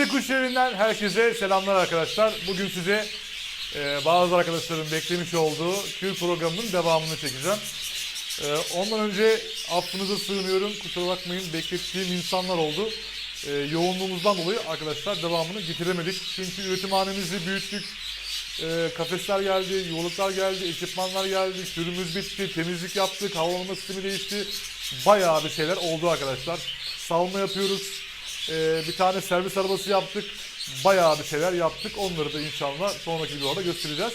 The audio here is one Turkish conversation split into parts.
Bize Kuş Evi'nden herkese selamlar arkadaşlar. Bugün size e, bazı arkadaşların beklemiş olduğu kür programının devamını çekeceğim. E, ondan önce affınıza sığınıyorum. Kusura bakmayın beklettiğim insanlar oldu. E, yoğunluğumuzdan dolayı arkadaşlar devamını getiremedik. Çünkü üretimhanemizi büyüttük. E, kafesler geldi, yuvalıklar geldi, ekipmanlar geldi, sürümüz bitti, temizlik yaptık, havalama sistemi değişti. Bayağı bir şeyler oldu arkadaşlar. Salma yapıyoruz. Ee, bir tane servis arabası yaptık. Bayağı bir şeyler yaptık. Onları da inşallah sonraki videolarda göstereceğiz.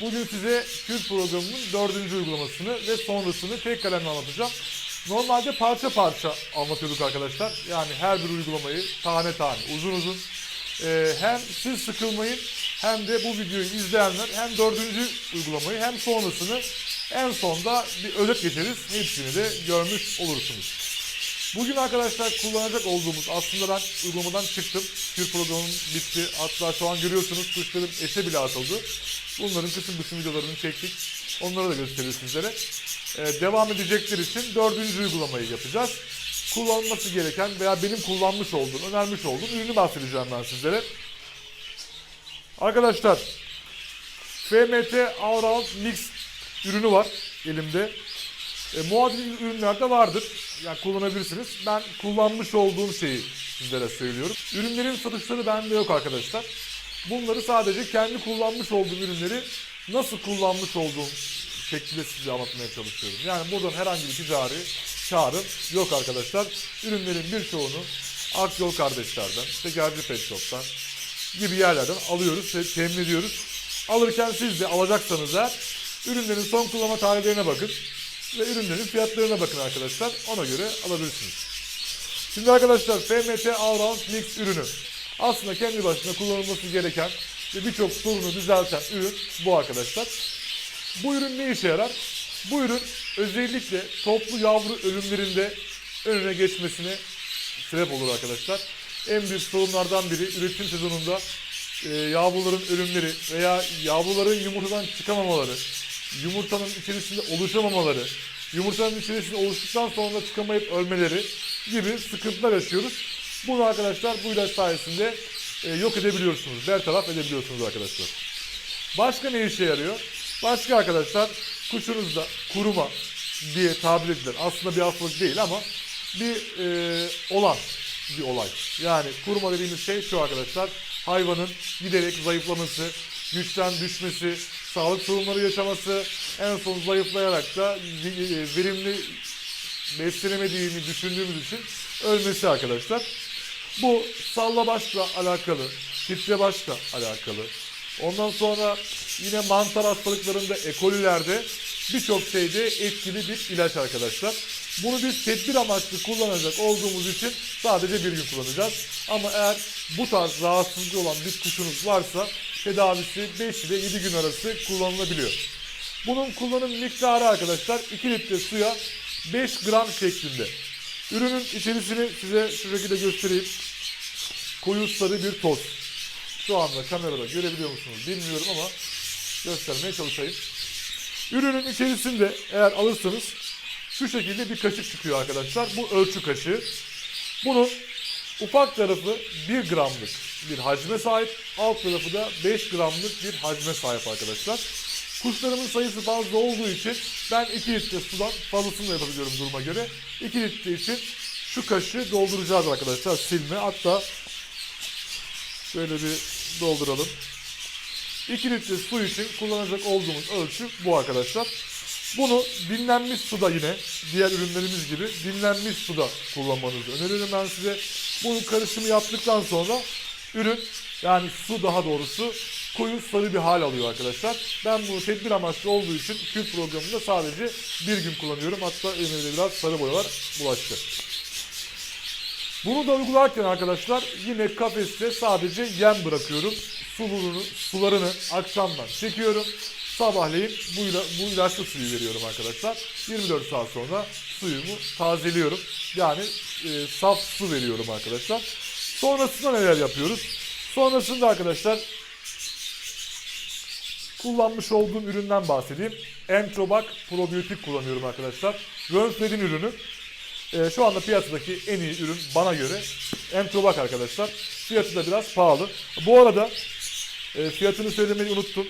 Bugün size Kür programının dördüncü uygulamasını ve sonrasını tek kalemle anlatacağım. Normalde parça parça anlatıyorduk arkadaşlar. Yani her bir uygulamayı tane tane uzun uzun. Ee, hem siz sıkılmayın hem de bu videoyu izleyenler hem dördüncü uygulamayı hem sonrasını en sonda bir özet geçeriz. Hepsini de görmüş olursunuz. Bugün arkadaşlar kullanacak olduğumuz aslında ben uygulamadan çıktım. Kür programım bitti. Hatta şu an görüyorsunuz kuşlarım eşe bile atıldı. Bunların kısım kısım videolarını çektik. Onları da gösteririz sizlere. Ee, devam edecekler için dördüncü uygulamayı yapacağız. Kullanılması gereken veya benim kullanmış olduğum, önermiş olduğum ürünü bahsedeceğim ben sizlere. Arkadaşlar FMT Allround Mix ürünü var elimde. E, muadil ürünler de vardır. Yani kullanabilirsiniz. Ben kullanmış olduğum şeyi sizlere söylüyorum. Ürünlerin satışları bende yok arkadaşlar. Bunları sadece kendi kullanmış olduğum ürünleri nasıl kullanmış olduğum şekilde size anlatmaya çalışıyorum. Yani buradan herhangi bir ticari karım yok arkadaşlar. Ürünlerin birçoğunu Akyol kardeşlerden, Tekerci Pet Shop'tan gibi yerlerden alıyoruz ve temin ediyoruz. Alırken siz de alacaksanız eğer ürünlerin son kullanma tarihlerine bakın ve ürünlerin fiyatlarına bakın arkadaşlar. Ona göre alabilirsiniz. Şimdi arkadaşlar FMT Allround Mix ürünü. Aslında kendi başına kullanılması gereken ve birçok sorunu düzelten ürün bu arkadaşlar. Bu ürün ne işe yarar? Bu ürün özellikle toplu yavru ölümlerinde önüne geçmesine sebep olur arkadaşlar. En büyük sorunlardan biri üretim sezonunda e, yavruların ölümleri veya yavruların yumurtadan çıkamamaları, yumurtanın içerisinde oluşamamaları, yumurtanın içerisinde oluştuktan sonra çıkamayıp ölmeleri gibi sıkıntılar yaşıyoruz. Bunu arkadaşlar bu ilaç sayesinde e, yok edebiliyorsunuz, bertaraf edebiliyorsunuz arkadaşlar. Başka ne işe yarıyor? Başka arkadaşlar kuşunuzda kuruma diye tabir edilen aslında bir hastalık değil ama bir e, olan bir olay. Yani kuruma dediğimiz şey şu arkadaşlar hayvanın giderek zayıflaması, güçten düşmesi, sağlık sorunları yaşaması, en son zayıflayarak da e, verimli beslenemediğini düşündüğümüz için ölmesi arkadaşlar. Bu salla başla alakalı, titre başla alakalı. Ondan sonra yine mantar hastalıklarında, ekolilerde birçok şeyde etkili bir ilaç arkadaşlar. Bunu biz tedbir amaçlı kullanacak olduğumuz için sadece bir gün kullanacağız. Ama eğer bu tarz rahatsızlığı olan bir kuşunuz varsa tedavisi 5 ile 7 gün arası kullanılabiliyor. Bunun kullanım miktarı arkadaşlar 2 litre suya 5 gram şeklinde. Ürünün içerisini size şu şekilde göstereyim. Koyu sarı bir toz. Şu anda kamerada görebiliyor musunuz bilmiyorum ama göstermeye çalışayım. Ürünün içerisinde eğer alırsanız şu şekilde bir kaşık çıkıyor arkadaşlar. Bu ölçü kaşığı. Bunun ufak tarafı 1 gramlık bir hacme sahip. Alt tarafı da 5 gramlık bir hacme sahip arkadaşlar. Kuşlarımın sayısı fazla olduğu için ben 2 litre sudan fazlasını da yapabiliyorum duruma göre. 2 litre için şu kaşığı dolduracağız arkadaşlar silme. Hatta şöyle bir dolduralım. 2 litre su için kullanacak olduğumuz ölçü bu arkadaşlar. Bunu dinlenmiş suda yine diğer ürünlerimiz gibi dinlenmiş suda kullanmanızı öneririm ben size. Bunun karışımı yaptıktan sonra ürün yani su daha doğrusu koyu sarı bir hal alıyor arkadaşlar. Ben bunu tedbir amaçlı olduğu için kül programında sadece bir gün kullanıyorum. Hatta elimde biraz sarı boyalar bulaştı. Bunu da uygularken arkadaşlar yine kafeste sadece yem bırakıyorum. Sularını, sularını akşamdan çekiyorum. Sabahleyin bu, ila, bu ilaçlı suyu veriyorum arkadaşlar. 24 saat sonra suyumu tazeliyorum. Yani e, saf su veriyorum arkadaşlar. Sonrasında neler yapıyoruz? Sonrasında arkadaşlar kullanmış olduğum üründen bahsedeyim. Entrobak probiyotik kullanıyorum arkadaşlar. Rönfled'in ürünü. Ee, şu anda piyasadaki en iyi ürün bana göre Entrobak arkadaşlar. Fiyatı da biraz pahalı. Bu arada e, fiyatını söylemeyi unuttum.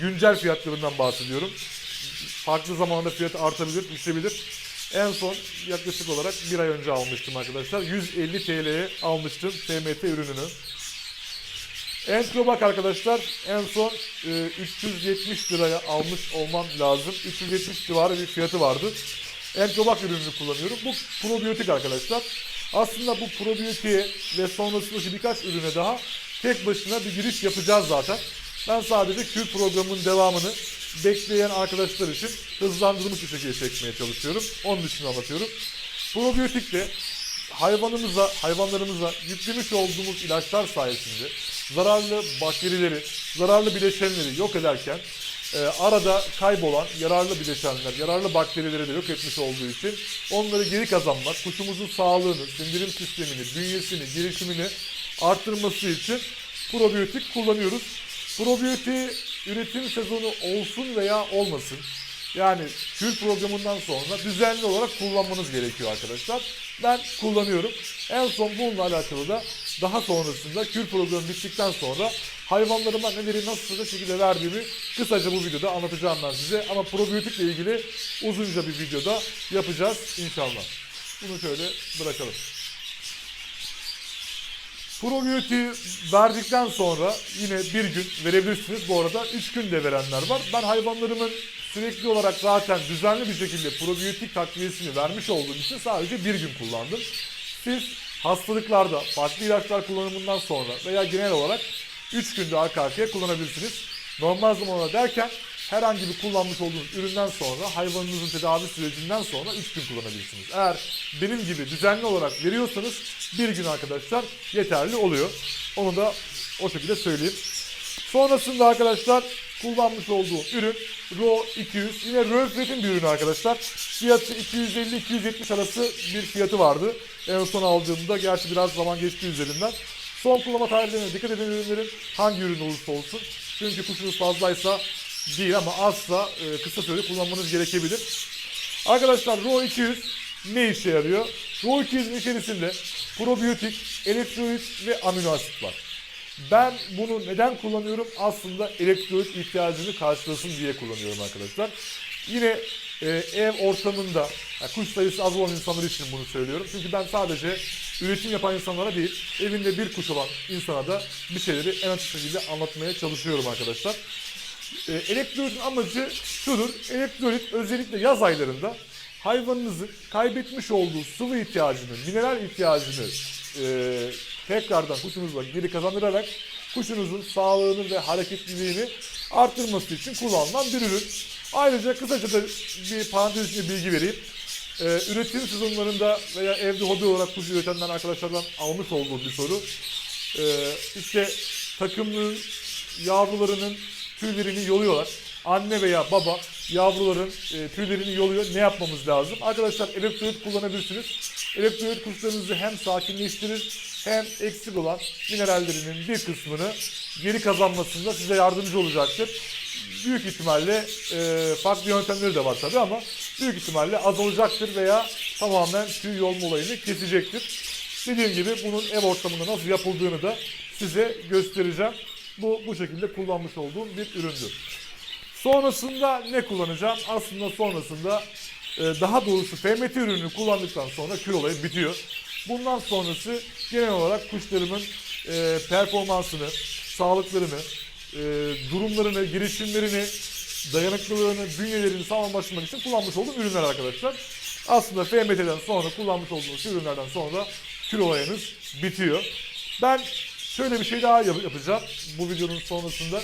Güncel fiyatlarından bahsediyorum. Farklı zamanda fiyatı artabilir, düşebilir. En son yaklaşık olarak bir ay önce almıştım arkadaşlar. 150 TL'ye almıştım FMT ürününü. Entrobak arkadaşlar en son e, 370 liraya almış olmam lazım. 370 civarı bir fiyatı vardı. Entrobak ürününü kullanıyorum. Bu probiyotik arkadaşlar. Aslında bu probiyotiğe ve sonrasındaki birkaç ürüne daha tek başına bir giriş yapacağız zaten. Ben sadece kür programının devamını bekleyen arkadaşlar için hızlandırılmış bir şekilde çekmeye çalışıyorum. Onun için anlatıyorum. Probiyotik de hayvanımıza, hayvanlarımıza yüklemiş olduğumuz ilaçlar sayesinde zararlı bakterileri, zararlı bileşenleri yok ederken e, arada kaybolan yararlı bileşenler, yararlı bakterileri de yok etmiş olduğu için onları geri kazanmak, kuşumuzun sağlığını, sindirim sistemini, bünyesini, gelişimini arttırması için probiyotik kullanıyoruz. Probiyotiği üretim sezonu olsun veya olmasın. Yani kür programından sonra düzenli olarak kullanmanız gerekiyor arkadaşlar. Ben kullanıyorum. En son bununla alakalı da daha sonrasında kür programı bittikten sonra hayvanlarıma neleri nasıl da şekilde verdiğimi kısaca bu videoda anlatacağım ben size. Ama probiyotikle ilgili uzunca bir videoda yapacağız inşallah. Bunu şöyle bırakalım. Probiyotiği verdikten sonra yine bir gün verebilirsiniz. Bu arada 3 gün de verenler var. Ben hayvanlarımın sürekli olarak zaten düzenli bir şekilde probiyotik takviyesini vermiş olduğum için sadece bir gün kullandım. Siz hastalıklarda farklı ilaçlar kullanımından sonra veya genel olarak 3 günde arka arkaya kullanabilirsiniz. Normal zamanla derken herhangi bir kullanmış olduğunuz üründen sonra hayvanınızın tedavi sürecinden sonra 3 gün kullanabilirsiniz. Eğer benim gibi düzenli olarak veriyorsanız bir gün arkadaşlar yeterli oluyor. Onu da o şekilde söyleyeyim. Sonrasında arkadaşlar kullanmış olduğum ürün Ro 200. Yine Röflet'in bir ürünü arkadaşlar. Fiyatı 250-270 arası bir fiyatı vardı. En son aldığımda gerçi biraz zaman geçti üzerinden. Son kullanma tarihlerine dikkat edin ürünlerin hangi ürün olursa olsun. Çünkü kuşunuz fazlaysa değil ama azsa e, kısa sürede kullanmanız gerekebilir. Arkadaşlar Ro 200 ne işe yarıyor? Ro 200'ün içerisinde probiyotik, elektrolit ve amino asit var. Ben bunu neden kullanıyorum? Aslında elektrolit ihtiyacını karşılasın diye kullanıyorum arkadaşlar. Yine e, ev ortamında yani kuş sayısı az olan insanlar için bunu söylüyorum. Çünkü ben sadece üretim yapan insanlara değil, evinde bir kuş olan insana da bir şeyleri en açık şekilde anlatmaya çalışıyorum arkadaşlar. E, elektrolitin amacı şudur. Elektrolit özellikle yaz aylarında hayvanınızın kaybetmiş olduğu sıvı ihtiyacını, mineral ihtiyacını e, tekrardan kuşunuzla geri kazandırarak kuşunuzun sağlığını ve hareketliliğini arttırması için kullanılan bir ürün. Ayrıca kısaca da bir parantez içinde bilgi vereyim. Ee, üretim sezonlarında veya evde hobi olarak kuş üretenler arkadaşlardan almış olduğum bir soru. Ee, işte takımlığın yavrularının tüylerini yoluyorlar. Anne veya baba yavruların e, tüylerini yoluyor. Ne yapmamız lazım? Arkadaşlar elektrolit kullanabilirsiniz. Elektrolit kuşlarınızı hem sakinleştirir hem eksik olan minerallerinin bir kısmını geri kazanmasında size yardımcı olacaktır. Büyük ihtimalle e, farklı yöntemleri de var tabi ama büyük ihtimalle azalacaktır veya tamamen tüy yolma olayını kesecektir. Dediğim gibi bunun ev ortamında nasıl yapıldığını da size göstereceğim. Bu bu şekilde kullanmış olduğum bir üründür. Sonrasında ne kullanacağım? Aslında sonrasında e, daha doğrusu FMT ürünü kullandıktan sonra kür olayı bitiyor. Bundan sonrası genel olarak kuşlarımın e, performansını, sağlıklarını, e, durumlarını, girişimlerini, dayanıklılığını, bünyelerini sağlamlaştırmak için kullanmış olduğum ürünler arkadaşlar. Aslında FMT'den sonra kullanmış olduğunuz ürünlerden sonra kür olayınız bitiyor. Ben şöyle bir şey daha yap- yapacağım bu videonun sonrasında.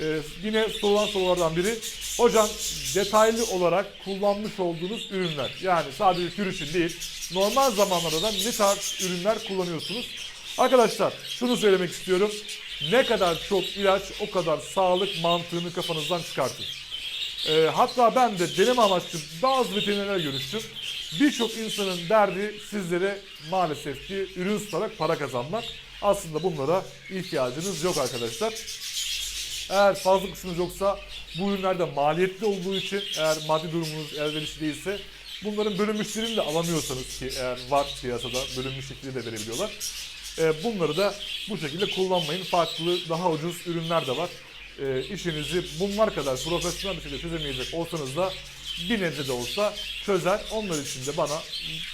Ee, yine sorulan sorulardan biri. Hocam detaylı olarak kullanmış olduğunuz ürünler. Yani sadece kür için değil. Normal zamanlarda da ne tarz ürünler kullanıyorsunuz? Arkadaşlar şunu söylemek istiyorum. Ne kadar çok ilaç o kadar sağlık mantığını kafanızdan çıkartın. Ee, hatta ben de deneme amaçlı bazı veterinerler görüştüm. Birçok insanın derdi sizlere maalesef ki ürün satarak para kazanmak. Aslında bunlara ihtiyacınız yok arkadaşlar. Eğer fazla kısmınız yoksa bu ürünlerde maliyetli olduğu için eğer maddi durumunuz elverişli değilse Bunların bölünmüşlerini de alamıyorsanız ki eğer var piyasada bölünmüş şekilde de verebiliyorlar. E, bunları da bu şekilde kullanmayın. Farklı daha ucuz ürünler de var. E, işinizi bunlar kadar profesyonel bir şekilde çözemeyecek olsanız da bir nebze de olsa çözer. Onlar için de bana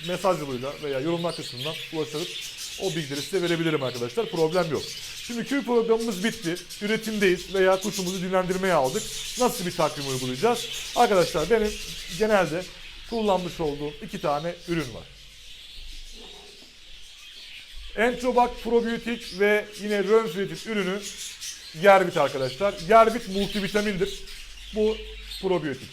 mesaj yoluyla veya yorumlar kısmından ulaşırıp o bilgileri size verebilirim arkadaşlar. Problem yok. Şimdi köy programımız bitti. Üretimdeyiz veya kuşumuzu dinlendirmeye aldık. Nasıl bir takvim uygulayacağız? Arkadaşlar benim genelde kullanmış olduğum iki tane ürün var. Entrobak probiyotik ve yine Rönfritit ürünü Gerbit arkadaşlar. Gerbit multivitamindir. Bu probiyotik.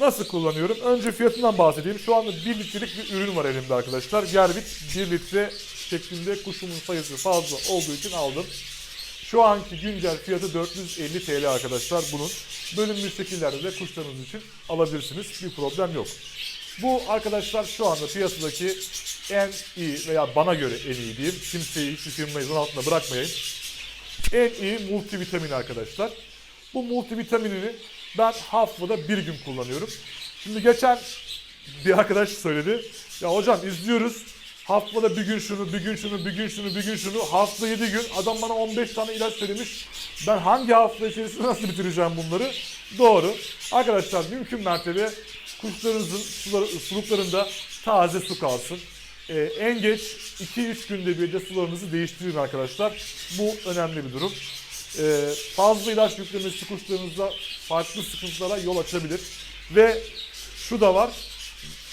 Nasıl kullanıyorum? Önce fiyatından bahsedeyim. Şu anda 1 litrelik bir ürün var elimde arkadaşlar. Gerbit 1 litre şeklinde kuşumun sayısı fazla olduğu için aldım. Şu anki güncel fiyatı 450 TL arkadaşlar bunun. Bölünmüş şekillerde de kuşlarınız için alabilirsiniz. Bir problem yok. Bu arkadaşlar şu anda piyasadaki en iyi veya bana göre en iyi diyeyim. Kimseyi hiçbir firmayı zan altında bırakmayayım. En iyi multivitamin arkadaşlar. Bu multivitaminini ben haftada bir gün kullanıyorum. Şimdi geçen bir arkadaş söyledi. Ya hocam izliyoruz. Haftada bir gün şunu, bir gün şunu, bir gün şunu, bir gün şunu. Hafta 7 gün. Adam bana 15 tane ilaç söylemiş. Ben hangi hafta içerisinde nasıl bitireceğim bunları? Doğru. Arkadaşlar mümkün mertebe kuşlarınızın suları, suluklarında taze su kalsın. Ee, en geç 2-3 günde bir de sularınızı değiştirin arkadaşlar. Bu önemli bir durum. Ee, fazla ilaç yüklemesi kuşlarınızda farklı sıkıntılara yol açabilir. Ve şu da var.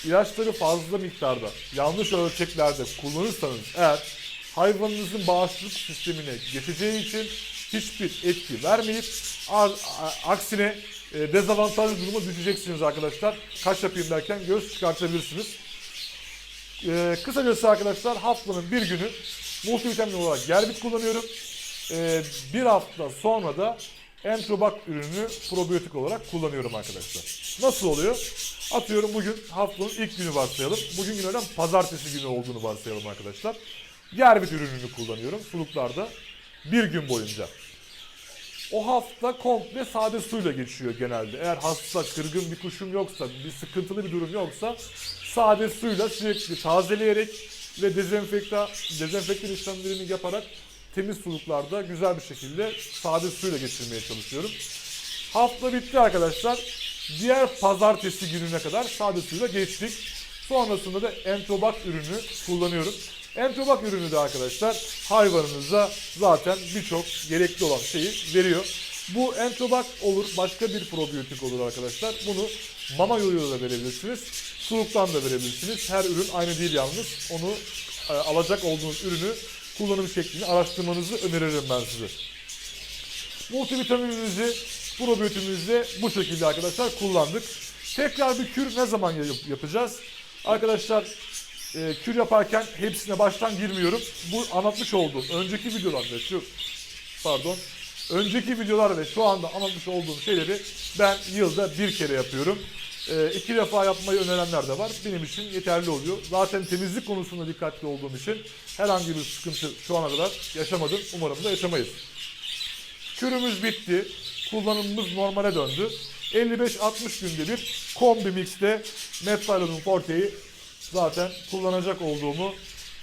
İlaçları fazla miktarda, yanlış ölçeklerde kullanırsanız eğer hayvanınızın bağışıklık sistemine geçeceği için hiçbir etki vermeyip a- aksine e, dezavantajlı duruma düşeceksiniz arkadaşlar. Kaç yapayım derken göz çıkartabilirsiniz. Ee, kısacası arkadaşlar haftanın bir günü multivitamin olarak gerbit kullanıyorum. Ee, bir hafta sonra da Entrobak ürünü probiyotik olarak kullanıyorum arkadaşlar. Nasıl oluyor? Atıyorum bugün haftanın ilk günü varsayalım. Bugün günlerden pazartesi günü olduğunu varsayalım arkadaşlar. Gerbit ürününü kullanıyorum suluklarda bir gün boyunca. O hafta komple sade suyla geçiyor genelde. Eğer hasta, kırgın bir kuşum yoksa, bir sıkıntılı bir durum yoksa sade suyla sürekli tazeleyerek ve dezenfekta, dezenfektan işlemlerini yaparak temiz suluklarda güzel bir şekilde sade suyla geçirmeye çalışıyorum. Hafta bitti arkadaşlar. Diğer pazartesi gününe kadar sade suyla geçtik. Sonrasında da entobak ürünü kullanıyorum. Entobak ürünü de arkadaşlar hayvanınıza zaten birçok gerekli olan şeyi veriyor. Bu entobak olur, başka bir probiyotik olur arkadaşlar. Bunu mama yoluyla da verebilirsiniz. Suluktan da verebilirsiniz. Her ürün aynı değil yalnız. Onu e, alacak olduğunuz ürünü kullanım şeklini araştırmanızı öneririm ben size. Multivitaminimizi, probiyotimizi bu şekilde arkadaşlar kullandık. Tekrar bir kür ne zaman yap- yapacağız? Arkadaşlar e, kür yaparken hepsine baştan girmiyorum. Bu anlatmış olduğum önceki videolarda şu pardon önceki videolar ve şu anda anlatmış olduğum şeyleri ben yılda bir kere yapıyorum. E, iki defa yapmayı önerenler de var. Benim için yeterli oluyor. Zaten temizlik konusunda dikkatli olduğum için herhangi bir sıkıntı şu ana kadar yaşamadım. Umarım da yaşamayız. Kürümüz bitti. Kullanımımız normale döndü. 55-60 günde bir kombi mixte Metalon'un Forte'yi zaten kullanacak olduğumu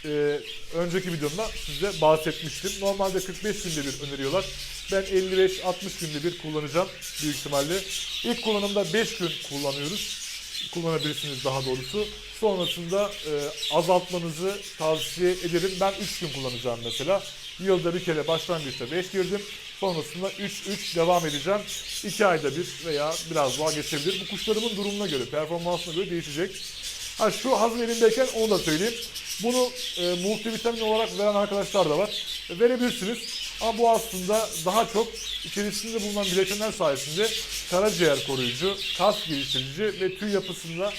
e, önceki videomda size bahsetmiştim. Normalde 45 günde bir öneriyorlar. Ben 55-60 günde bir kullanacağım büyük ihtimalle. İlk kullanımda 5 gün kullanıyoruz. Kullanabilirsiniz daha doğrusu. Sonrasında e, azaltmanızı tavsiye ederim. Ben 3 gün kullanacağım mesela. Yılda bir kere başlangıçta 5 girdim. Sonrasında 3-3 devam edeceğim. 2 ayda bir veya biraz daha geçebilir. Bu kuşlarımın durumuna göre, performansına göre değişecek. Ha şu hazır elimdeyken onu da söyleyeyim. Bunu e, multivitamin olarak veren arkadaşlar da var. E, verebilirsiniz. Ama bu aslında daha çok içerisinde bulunan bileşenler sayesinde karaciğer koruyucu, kas geliştirici ve tüy yapısında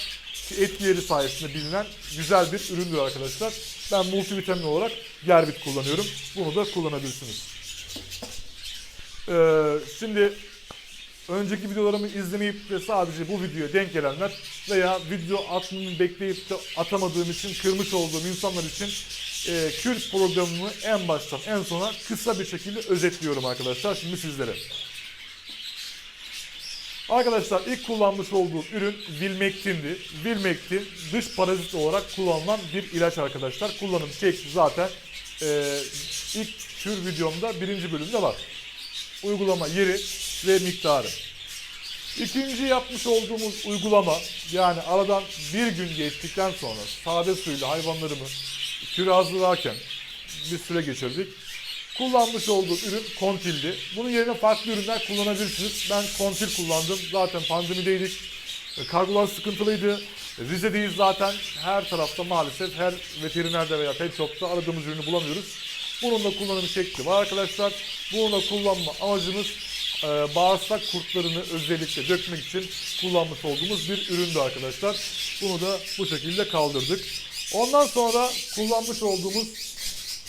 etkileri sayesinde bilinen güzel bir üründür arkadaşlar. Ben multivitamin olarak Gerbit kullanıyorum. Bunu da kullanabilirsiniz. Ee, şimdi önceki videolarımı izlemeyip de sadece bu videoya denk gelenler veya video atmamı bekleyip de atamadığım için kırmış olduğum insanlar için e, Kürt programımı en baştan en sona kısa bir şekilde özetliyorum arkadaşlar şimdi sizlere. Arkadaşlar ilk kullanmış olduğum ürün Vilmectin'di. Vilmectin dış parazit olarak kullanılan bir ilaç arkadaşlar. Kullanım şekli zaten e, ilk tür videomda birinci bölümde var. Uygulama yeri ve miktarı. İkinci yapmış olduğumuz uygulama yani aradan bir gün geçtikten sonra sade suyla hayvanlarımı küre hazırlarken bir süre geçirdik. Kullanmış olduğum ürün kontildi. Bunun yerine farklı ürünler kullanabilirsiniz. Ben kontil kullandım. Zaten pandemideydik. Kargolar sıkıntılıydı. Rize'deyiz zaten. Her tarafta maalesef her veterinerde veya pet shop'ta aradığımız ürünü bulamıyoruz. Bunun da kullanım şekli var arkadaşlar. Bunu da kullanma amacımız e, bağırsak kurtlarını özellikle dökmek için kullanmış olduğumuz bir üründü arkadaşlar. Bunu da bu şekilde kaldırdık. Ondan sonra kullanmış olduğumuz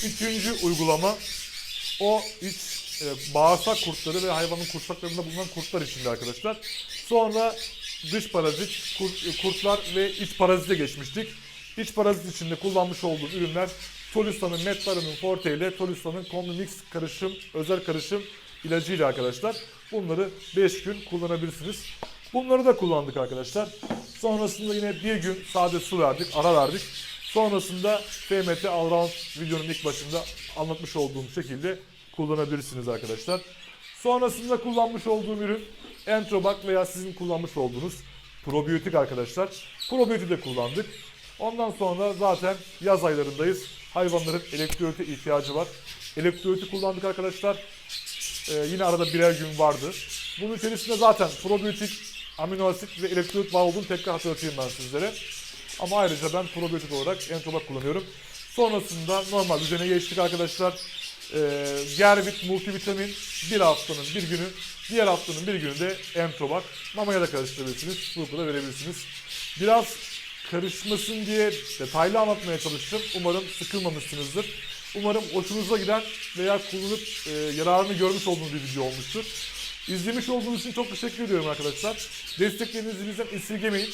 üçüncü uygulama o iç e, bağırsak kurtları ve hayvanın kursaklarında bulunan kurtlar içinde arkadaşlar. Sonra dış parazit, kurt- kurtlar ve iç parazite geçmiştik. İç parazit içinde kullanmış olduğum ürünler Tolusa'nın Metlaran'ın Forte ile Tolusa'nın Combimix karışım, özel karışım ilacıyla arkadaşlar. Bunları 5 gün kullanabilirsiniz. Bunları da kullandık arkadaşlar. Sonrasında yine bir gün sade su verdik, ara verdik. Sonrasında FMT Allround videonun ilk başında anlatmış olduğum şekilde kullanabilirsiniz arkadaşlar. Sonrasında kullanmış olduğum ürün Entrobak veya sizin kullanmış olduğunuz probiyotik arkadaşlar. Probiyotik de kullandık. Ondan sonra zaten yaz aylarındayız. Hayvanların elektrolite ihtiyacı var. Elektroliti kullandık arkadaşlar. Ee, yine arada birer gün vardı. Bunun içerisinde zaten probiyotik, amino asit ve elektrolit var olduğunu tekrar hatırlatayım ben sizlere. Ama ayrıca ben probiyotik olarak Entrobak kullanıyorum. Sonrasında normal düzene geçtik arkadaşlar. Ee, Gervit multivitamin bir haftanın bir günü, diğer haftanın bir günü de Entrobak. Mamaya da karıştırabilirsiniz, sulukla da verebilirsiniz. Biraz karışmasın diye detaylı anlatmaya çalıştım. Umarım sıkılmamışsınızdır. Umarım hoşunuza giden veya kullanıp e, yararını görmüş olduğunuz bir video olmuştur. İzlemiş olduğunuz için çok teşekkür ediyorum arkadaşlar. Desteklerinizi bizden esirgemeyin.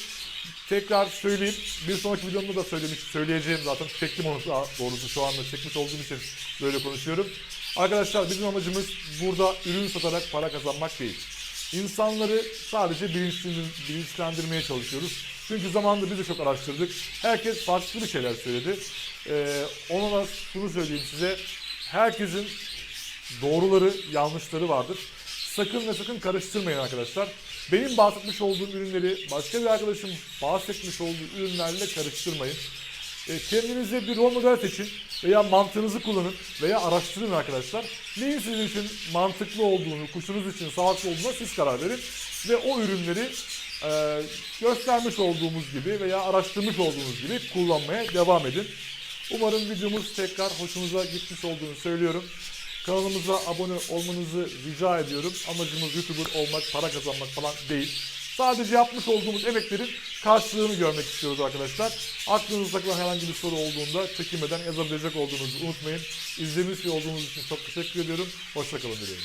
Tekrar söyleyeyim. Bir sonraki videomda da söylemiş, söyleyeceğim zaten. Çektim onu doğrusu şu anda çekmiş olduğum için böyle konuşuyorum. Arkadaşlar bizim amacımız burada ürün satarak para kazanmak değil. İnsanları sadece bilinçlendir- bilinçlendirmeye çalışıyoruz. Çünkü zamanında biz de çok araştırdık. Herkes farklı bir şeyler söyledi. Ee, ona da şunu söyleyeyim size. Herkesin doğruları, yanlışları vardır. Sakın ve sakın karıştırmayın arkadaşlar. Benim bahsetmiş olduğum ürünleri başka bir arkadaşım bahsetmiş olduğu ürünlerle karıştırmayın. E, kendinize bir rol model seçin veya mantığınızı kullanın veya araştırın arkadaşlar. Neyin sizin için mantıklı olduğunu, kuşunuz için sağlıklı olduğuna siz karar verin. Ve o ürünleri e, göstermiş olduğumuz gibi veya araştırmış olduğunuz gibi kullanmaya devam edin. Umarım videomuz tekrar hoşunuza gitmiş olduğunu söylüyorum. Kanalımıza abone olmanızı rica ediyorum. Amacımız YouTuber olmak, para kazanmak falan değil. Sadece yapmış olduğumuz emeklerin karşılığını görmek istiyoruz arkadaşlar. Aklınızda kalan herhangi bir soru olduğunda çekinmeden yazabilecek olduğunuzu unutmayın. İzlemiş olduğunuz için çok teşekkür ediyorum. Hoşçakalın dilerim.